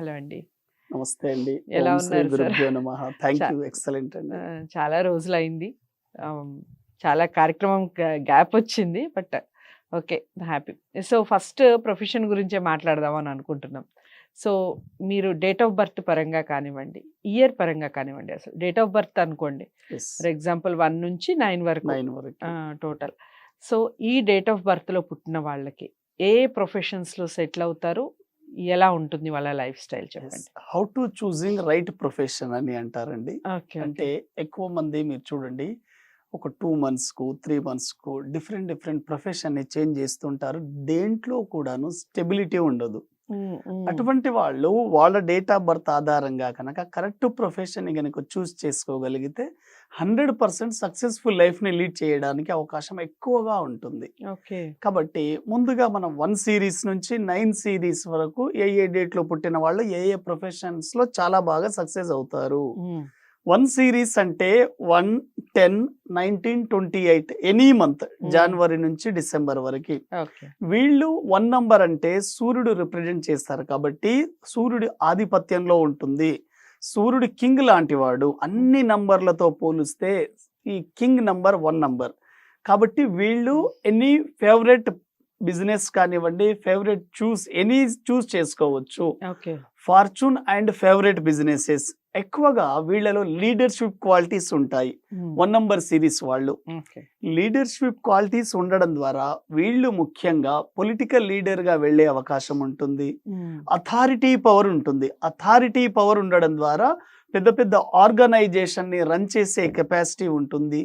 Hello అండి. నమస్తే అండి. ఎలా ఉన్నారు సార్? ఎక్సలెంట్ అండి. చాలా రోజులైంది. ఆమ్, చాలా కార్యక్రమం గ్యాప్ వచ్చింది but okay happy. So first profession గురించే మాట్లాడదామని అనుకుంటున్నాం. సో మీరు డేట్ ఆఫ్ బర్త్ పరంగా కానివ్వండి ఇయర్ పరంగా కానివ్వండి అసలు డేట్ ఆఫ్ బర్త్ అనుకోండి. ఫర్ ఎగ్జాంపుల్ వన్ నుంచి నైన్ వరకు నైన్ వరకు. టోటల్. సో ఈ డేట్ ఆఫ్ బర్త్లో పుట్టిన వాళ్ళకి ఏ ప్రొఫెషన్స్లో సెటిల్ అవుతారు? ఎలా ఉంటుంది వాళ్ళ లైఫ్ స్టైల్ చెప్పండి. How to choosing right profession అని అంటారండి. అంటే ఎక్కువ మంది మీరు చూడండి ఒక టూ మంత్స్కు త్రీ మంత్స్కు డిఫరెంట్ డిఫరెంట్ ప్రొఫెషన్ని చేంజ్ చేస్తుంటారు. దేంట్లో కూడాను స్టెబిలిటీ ఉండదు. అటువంటి వాళ్ళు వాళ్ళ డేట్ ఆఫ్ బర్త్ ఆధారంగా కనుక కరెక్ట్ ప్రొఫెషన్ కనుక చూస్ చేసుకోగలిగితే హండ్రెడ్ పర్సెంట్ సక్సెస్ఫుల్ లైఫ్ని లీడ్ చేయడానికి అవకాశం ఎక్కువగా ఉంటుంది. కాబట్టి ముందుగా మనం వన్ సిరీస్ నుంచి నైన్ సిరీస్ వరకు ఏ ఏ డేట్లో పుట్టిన వాళ్ళు ఏ ఏ ప్రొఫెషన్స్లో చాలా బాగా సక్సెస్ అవుతారు. వన్ సిరీస్ అంటే one ten nineteen twenty eight any month జనవరి నుంచి డిసెంబర్ వరకు. వీళ్ళు వన్ నంబర్ అంటే సూర్యుడు రిప్రజెంట్ చేస్తారు కాబట్టి సూర్యుడి ఆధిపత్యంలో ఉంటుంది. సూర్యుడు కింగ్ లాంటి వాడు. అన్ని నంబర్లతో పోలిస్తే ఈ కింగ్ నంబర్ వన్ నంబర్. కాబట్టి వీళ్ళు ఎనీ ఫేవరెట్ బిజినెస్ కానివ్వండి ఫేవరెట్ చూస్ ఎనీ చూస్ చేసుకోవచ్చు. Fortune and favourite businesses. ఎక్కువగా వీళ్ళలో లీడర్షిప్ క్వాలిటీస్ ఉంటాయి. వన్ నంబర్ సిరీస్ వాళ్ళు. లీడర్షిప్ క్వాలిటీస్ ఉండడం ద్వారా వీళ్ళు ముఖ్యంగా పొలిటికల్ లీడర్గా వెళ్ళే అవకాశం ఉంటుంది. అథారిటీ పవర్ ఉంటుంది. అథారిటీ పవర్ ఉండడం ద్వారా పెద్ద పెద్ద ఆర్గనైజేషన్ని రన్ చేసే కెపాసిటీ ఉంటుంది.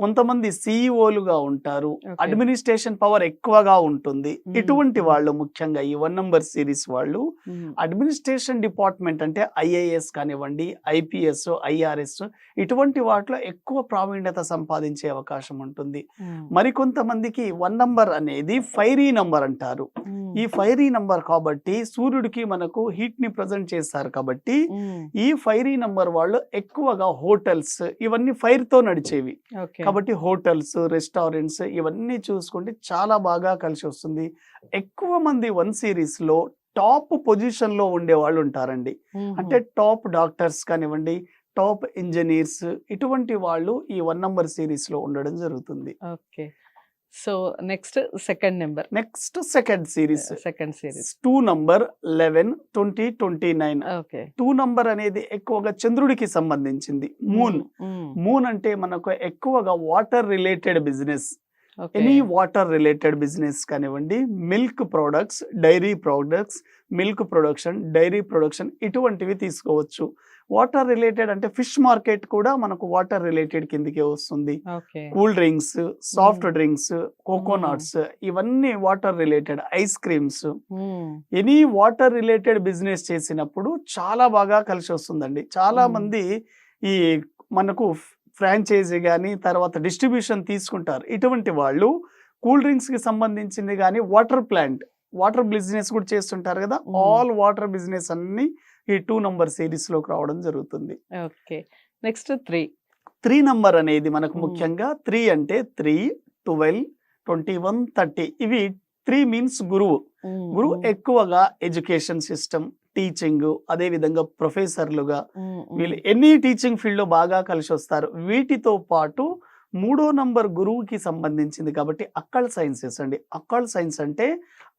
కొంతమంది సిఇఓలుగా ఉంటారు. అడ్మినిస్ట్రేషన్ పవర్ ఎక్కువగా ఉంటుంది. ఇటువంటి వాళ్ళు ముఖ్యంగా ఈ వన్ నంబర్ సిరీస్ వాళ్ళు అడ్మినిస్ట్రేషన్ డిపార్ట్మెంట్ అంటే ఐఏఎస్ కానివ్వండి ఐపీఎస్ ఐఆర్ఎస్ ఇటువంటి వాటిలో ఎక్కువ ప్రావీణ్యత సంపాదించే అవకాశం ఉంటుంది. మరికొంతమందికి వన్ నంబర్ అనేది ఫైరీ నంబర్ అంటారు. ఈ ఫైరీ నంబర్ కాబట్టి సూర్యుడికి మనకు హీట్ని ప్రజెంట్ చేస్తారు కాబట్టి ఈ ఫైరీ నంబర్ వాళ్ళు ఎక్కువగా హోటల్స్ ఇవన్నీ ఫైర్తో నడిచేవి కాబట్టి హోటల్స్ రెస్టారెంట్స్ ఇవన్నీ చూసుకుంటే చాలా బాగా కలిసి వస్తుంది. ఎక్కువ మంది వన్ సిరీస్లో టాప్ పొజిషన్లో ఉండే వాళ్ళు ఉంటారండి. అంటే టాప్ డాక్టర్స్ కానివ్వండి టాప్ ఇంజనీర్స్ ఇటువంటి వాళ్ళు ఈ వన్ నంబర్ సిరీస్లో ఉండడం జరుగుతుంది. Okay. So next second number. Next second series. Second series. Two number eleven twenty twenty nine. Okay. Two number అనేది ఎక్కువగా చంద్రుడికి సంబంధించింది. మూన్. మూన్ అంటే మనకు ఎక్కువగా water related business. Any water related business కానివ్వండి milk products dairy products milk production dairy production ఇటువంటివి తీసుకోవచ్చు. వాటర్ రిలేటెడ్ అంటే ఫిష్ మార్కెట్ కూడా మనకు వాటర్ రిలేటెడ్ కిందికే వస్తుంది. Cool drinks soft drinks coconuts ఇవన్నీ water related ice creams. Any water related business చేసినప్పుడు చాలా బాగా కలిసి వస్తుందండి. చాలా. మంది ఈ మనకు ఫ్రాంచైజీ కానీ తర్వాత డిస్ట్రిబ్యూషన్ తీసుకుంటారు. ఇటువంటి వాళ్ళు కూల్ డ్రింక్స్కి సంబంధించింది కానీ వాటర్ ప్లాంట్ వాటర్ బిజినెస్ కూడా చేస్తుంటారు కదా. ఆల్ వాటర్ బిజినెస్ అన్ని ఈ టూ నంబర్ సిరీస్లోకి రావడం జరుగుతుంది. Okay. Next three. Three number అనేది మనకు. ముఖ్యంగా త్రీ అంటే three twelve twenty one thirty. ఇవి త్రీ మీన్స్ గురువు. గురువు ఎక్కువగా ఎడ్యుకేషన్ సిస్టమ్ టీచింగ్ అదే విధంగా ప్రొఫెసర్లుగా వీళ్ళు ఎనీ టీచింగ్ ఫీల్డ్లో బాగా కలిసి వస్తారు వీటితో పాటు మూడో నంబర్ గురువుకి సంబంధించింది కాబట్టి అక్కల్ సైన్సెస్ అండి. అక్కల్ సైన్స్ అంటే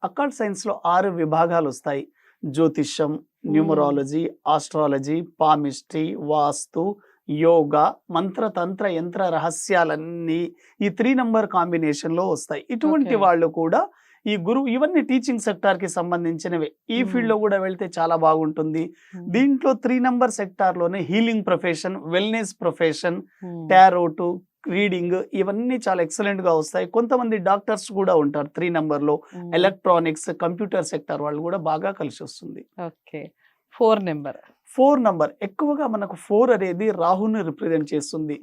అక్కల్ సైన్స్లో ఆరు విభాగాలు వస్తాయి. జ్యోతిష్యం numerology astrology palmistry vastu yoga మంత్రతంత్ర యంత్ర రహస్యాలన్నీ ఈ త్రీ నంబర్ కాంబినేషన్లో వస్తాయి. ఇటువంటి. వాళ్ళు కూడా ఈ గురువు ఇవన్నీ టీచింగ్ సెక్టార్కి సంబంధించినవి. ఈ Hmm. ఫీల్డ్లో కూడా వెళ్తే చాలా బాగుంటుంది. దీంట్లో three number సెక్టార్లోనే healing profession wellness profession tarot reading ఇవన్నీ చాలా ఎక్సలెంట్గా వస్తాయి. కొంతమంది డాక్టర్స్ కూడా ఉంటారు. త్రీ నంబర్లో ఎలక్ట్రానిక్స్ కంప్యూటర్ సెక్టార్ వాళ్ళు కూడా బాగా కలిసి వస్తుంది. Okay. Four number. Four number. ఎక్కువగా మనకు ఫోర్ అనేది రాహుని రిప్రజెంట్ చేస్తుంది.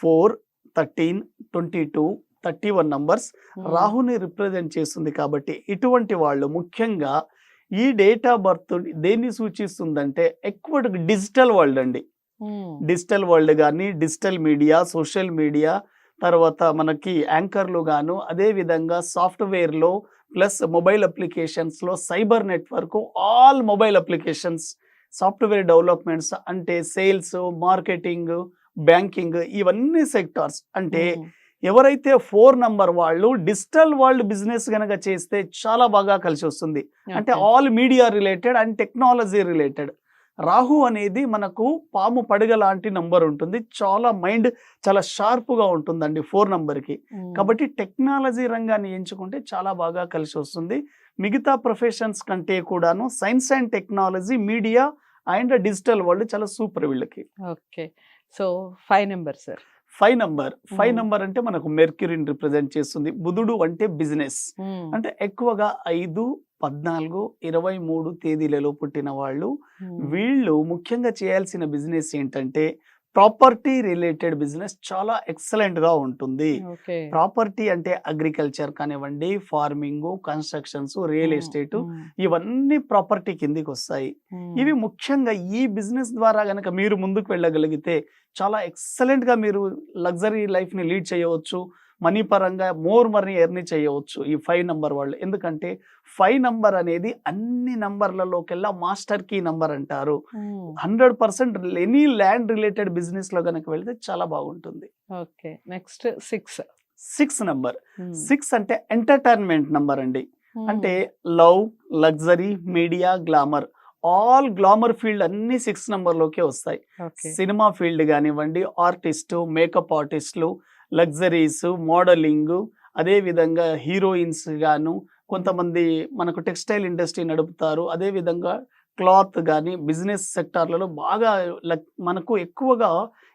Four thirteen twenty two thirty one numbers రాహుని represent చేస్తుంది కాబట్టి ఇటువంటి వాళ్ళు ముఖ్యంగా ఈ డేట్ ఆఫ్ బర్త్ దేన్ని సూచిస్తుందంటే ఎక్కువ డిజిటల్ వరల్డ్ అండి. డిజిటల్ వరల్డ్ కానీ డిజిటల్ మీడియా సోషల్ మీడియా తర్వాత మనకి యాంకర్లు గాను అదే విధంగా సాఫ్ట్వేర్లో plus mobile అప్లికేషన్స్లో cyber network all mobile applications software developments అంటే సేల్స్ మార్కెటింగ్ బ్యాంకింగ్ ఇవన్నీ సెక్టార్స్. అంటే ఎవరైతే ఫోర్ నంబర్ వాళ్ళు డిజిటల్ వరల్డ్ బిజినెస్ గనక చేస్తే చాలా బాగా కలిసి వస్తుంది అంటే. All media related and technology related. Rahu అనేది మనకు పాము పడగ లాంటి నంబర్ ఉంటుంది. చాలా మైండ్ చాలా షార్ప్గా ఉంటుందండి ఫోర్ నంబర్కి కాబట్టి టెక్నాలజీ రంగాన్ని ఎంచుకుంటే చాలా బాగా కలిసి వస్తుంది. మిగతా ప్రొఫెషన్స్ కంటే కూడాను science and technology media and digital world చాలా సూపర్ వీళ్ళకి. Okay. So five number sir five number five. Number అంటే మనకు మెర్క్యూరీని రిప్రజెంట్ చేస్తుంది. బుధుడు అంటే బిజినెస్ అంటే ఎక్కువగా ఐదు పద్నాలుగు ఇరవై మూడు తేదీలలో పుట్టిన వాళ్ళు. వీళ్ళు ముఖ్యంగా చేయాల్సిన బిజినెస్ ఏంటంటే ప్రాపర్టీ రిలేటెడ్ బిజినెస్ చాలా ఎక్సలెంట్గా ఉంటుంది ప్రాపర్టీ అంటే అగ్రికల్చర్ కానివ్వండి ఫార్మింగ్ కన్స్ట్రక్షన్స్ రియల్ ఎస్టేట్ ఇవన్నీ ప్రాపర్టీ కిందికి వస్తాయి ఇవి ముఖ్యంగా ఈ బిజినెస్ ద్వారా గనక మీరు ముందుకు వెళ్ళగలిగితే చాలా ఎక్సలెంట్గా మీరు లగ్జరీ లైఫ్ని లీడ్ చేయవచ్చు. మనీ పరంగా మోర్ మనీ ఎర్ని చేయవచ్చు ఈ ఫైవ్ నంబర్ వాళ్ళు. ఎందుకంటే ఫైవ్ నంబర్ అనేది అన్ని నంబర్లలోకెల్లా మాస్టర్ కీ నంబర్ అంటారు. Hundred percent any land related బిజినెస్లో కనుక వెళ్తే చాలా బాగుంటుంది. Okay. Next six. Six number. Um, six అంటే ఎంటర్టైన్మెంట్ నంబర్ అండి. ఉమ్, అంటే love luxury media glamour. All glamour field అన్ని సిక్స్ లోకే వస్తాయి. సినిమా ఫీల్డ్ కానివ్వండి ఆర్టిస్టు మేకప్ ఆర్టిస్టులు లగ్జరీస్ మోడలింగ్ అదేవిధంగా హీరోయిన్స్ గాను కొంతమంది మనకు టెక్స్టైల్ ఇండస్ట్రీ నడుపుతారు. అదేవిధంగా క్లాత్ కానీ బిజినెస్ సెక్టార్లలో బాగా మనకు ఎక్కువగా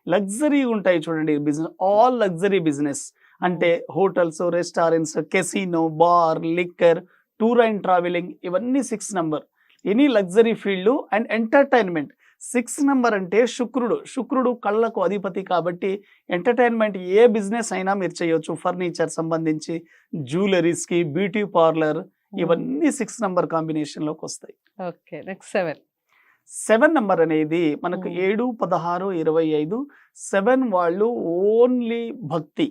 లగ్జరీ ఉంటాయి చూడండి. Business all luxury business. అంటే hotels restaurants casino bar liquor tour and travelling ఇవన్నీ six number. Any luxury field and entertainment. Six number అంటే శుక్రుడు. శుక్రుడు కళ్ళకు అధిపతి కాబట్టి ఎంటర్టైన్మెంట్ ఏ బిజినెస్ అయినా మీరు చేయొచ్చు. ఫర్నిచర్ సంబంధించి జ్యువెలరీస్కి బ్యూటీ పార్లర్ ఇవన్నీ సిక్స్ నెంబర్ కాంబినేషన్లోకి వస్తాయి. Okay. Next seven. Seven number అనేది మనకు. ఏడు పదహారు ఇరవై ఐదు సెవెన్ వాళ్ళు ఓన్లీ భక్తి.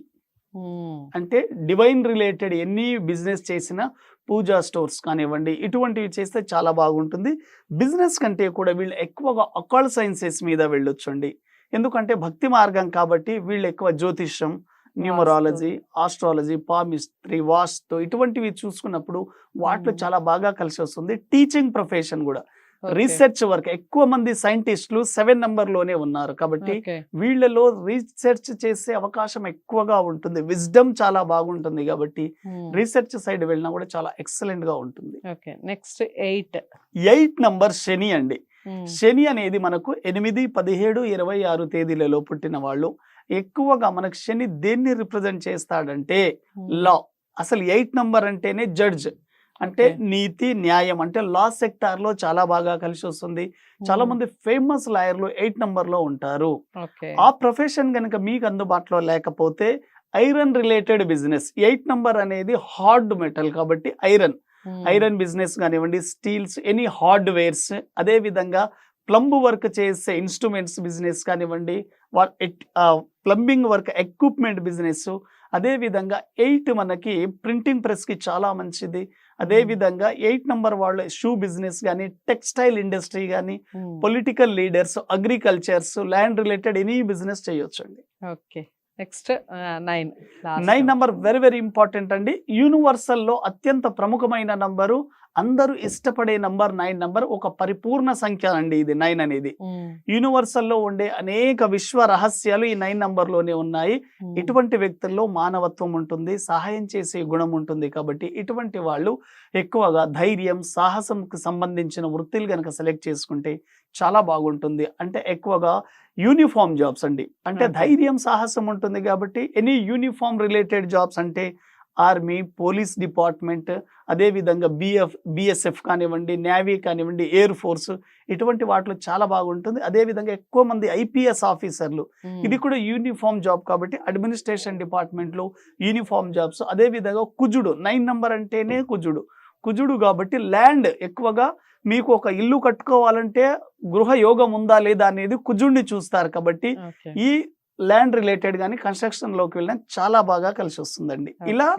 అంటే డివైన్ రిలేటెడ్ ఎన్ని బిజినెస్ చేసినా పూజా స్టోర్స్ కానివ్వండి ఇటువంటివి చేస్తే చాలా బాగుంటుంది. బిజినెస్ కంటే కూడా వీళ్ళు ఎక్కువగా అకాల్ సైన్సెస్ మీద వెళ్ళొచ్చండి. ఎందుకంటే భక్తి మార్గం కాబట్టి వీళ్ళు ఎక్కువ జ్యోతిష్యం న్యూమరాలజీ ఆస్ట్రాలజీ పామిస్త్రీ వాస్తు ఇటువంటివి చూసుకున్నప్పుడు వాటిలో. చాలా బాగా కలిసి వస్తుంది. టీచింగ్ ప్రొఫెషన్ కూడా. Research work. ఎక్కువ మంది సైంటిస్టులు సెవెన్ నంబర్లోనే ఉన్నారు కాబట్టి వీళ్ళలో రీసెర్చ్ చేసే అవకాశం ఎక్కువగా ఉంటుంది. విజ్డమ్ చాలా బాగుంటుంది కాబట్టి రీసెర్చ్ సైడ్ వెళ్ళినా కూడా చాలా ఎక్సలెంట్గా ఉంటుంది next eight. Eight number Shani అండి. శని అనేది మనకు ఎనిమిది పదిహేడు ఇరవై ఆరు తేదీలలో పుట్టిన వాళ్ళు. ఎక్కువగా మనకు శని దేన్ని రిప్రజెంట్ చేస్తాడంటే లా. అసలు ఎయిట్ నంబర్ అంటేనే జడ్జ్. అంటే. నీతి న్యాయం అంటే లా సెక్టార్లో చాలా బాగా కలిసి వస్తుంది చాలా మంది ఫేమస్ లాయర్లు ఎయిట్ నంబర్లో ఉంటారు ఆ ప్రొఫెషన్ కనుక మీకు అందుబాటులో లేకపోతే iron related business eight number అనేది హార్డ్ మెటల్ కాబట్టి ఐరన్. ఐరన్ బిజినెస్ కానివ్వండి స్టీల్స్ ఎనీ హార్డ్వేర్స్ అదే విధంగా ప్లంబ్ వర్క్ చేసే ఇన్స్ట్రుమెంట్స్ బిజినెస్ కానివ్వండి ప్లంబింగ్ వర్క్ ఎక్విప్మెంట్ బిజినెస్ అదే విధంగా ఎయిట్ మనకి ప్రింటింగ్ ప్రెస్కి చాలా మంచిది. అదే Hmm. విధంగా ఎయిట్ నంబర్ వాళ్ళ షూ బిజినెస్ కానీ టెక్స్టైల్ ఇండస్ట్రీ కానీ political leaders agricultures land related any business చేయొచ్చు అండి okay. Next nine nine number very very important అండి. యూనివర్సల్లో అత్యంత ప్రముఖమైన నంబరు అందరూ ఇష్టపడే నంబర్ నైన్ నంబర్ ఒక పరిపూర్ణ సంఖ్య అండి ఇది నైన్ అనేది. యూనివర్సల్లో ఉండే అనేక విశ్వ రహస్యాలు ఈ నైన్ నంబర్లోనే ఉన్నాయి ఇటువంటి వ్యక్తుల్లో మానవత్వం ఉంటుంది సహాయం చేసే గుణం ఉంటుంది కాబట్టి ఇటువంటి వాళ్ళు ఎక్కువగా ధైర్యం సాహసంకు సంబంధించిన వృత్తులు కనుక సెలెక్ట్ చేసుకుంటే చాలా బాగుంటుంది. అంటే ఎక్కువగా యూనిఫామ్ జాబ్స్ అండి. అంటే. ధైర్యం సాహసం ఉంటుంది కాబట్టి ఎనీ యూనిఫామ్ రిలేటెడ్ జాబ్స్ అంటే ఆర్మీ పోలీస్ డిపార్ట్మెంట్ అదే విధంగా బిఎఫ్ బిఎస్ఎఫ్ కానివ్వండి నేవీ కానివ్వండి ఎయిర్ ఫోర్స్ ఇటువంటి వాటిలో చాలా బాగుంటుంది. అదే విధంగా ఎక్కువ మంది ఐపీఎస్ ఆఫీసర్లు. ఇది కూడా యూనిఫామ్ జాబ్ కాబట్టి అడ్మినిస్ట్రేషన్ డిపార్ట్మెంట్లో యూనిఫామ్ జాబ్స్. అదే విధంగా కుజుడు నైన్ నంబర్ అంటేనే కుజుడు. కుజుడు కాబట్టి ల్యాండ్ ఎక్కువగా మీకు ఒక ఇల్లు కట్టుకోవాలంటే గృహ యోగం ఉందా లేదా అనేది కుజుడిని చూస్తారు కాబట్టి ఈ ల్యాండ్ రిలేటెడ్ కానీ కన్స్ట్రక్షన్లోకి వెళ్ళినా చాలా బాగా కలిసి వస్తుందండి. ఇలా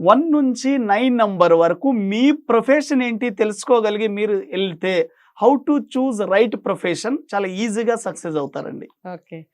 వన్ నుంచి నైన్ నంబర్ వరకు మీ ప్రొఫెషన్ ఏంటి తెలుసుకోగలిగి మీరు వెళ్తే how to choose right profession చాలా ఈజీగా సక్సెస్ అవుతారండి. ఓకే.